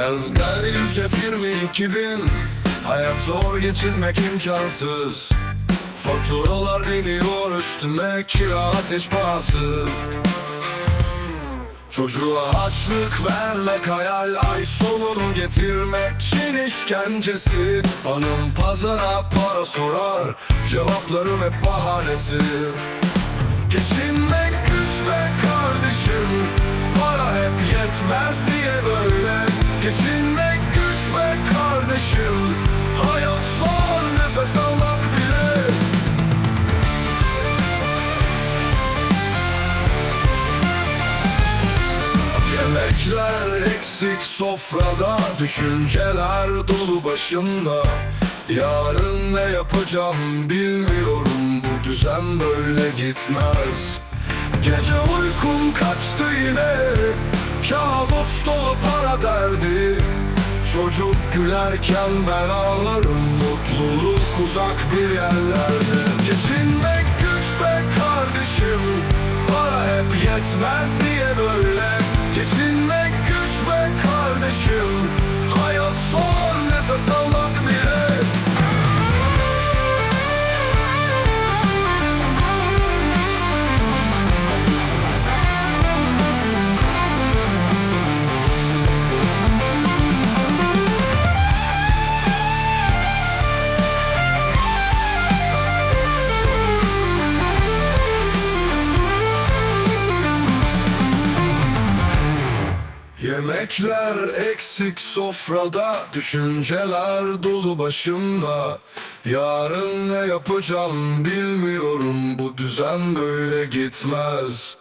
Yazgar ücret 22 bin Hayat zor geçinmek imkansız. Faturalar biniyor üstüme kira ateş pahası. Çocuğa açlık vermek hayal ay sonunu getirmek Çin işkencesi. Hanım pazara para sorar Cevaplarım hep bahanesi. Geçinmek güç be kardeşim Para hep yetmez diye böyle Geçinmek güç be kardeşim. Hayat zor nefes almak bile. Yemekler eksik sofrada Düşünceler dolu başımda Yarın ne yapacağım bilmiyorum Bu düzen böyle gitmez. Gece uykum kaçtı yine Kabus dolu para derdi. Çocuk gülerken ben ağlarım. Mutluluk uzak bir yerlerde. Geçinmek güç be kardeşim. Para hep yetmez diye böyle Yemekler eksik sofrada Düşünceler dolu başımda. Yarın ne yapacağım bilmiyorum Bu düzen böyle gitmez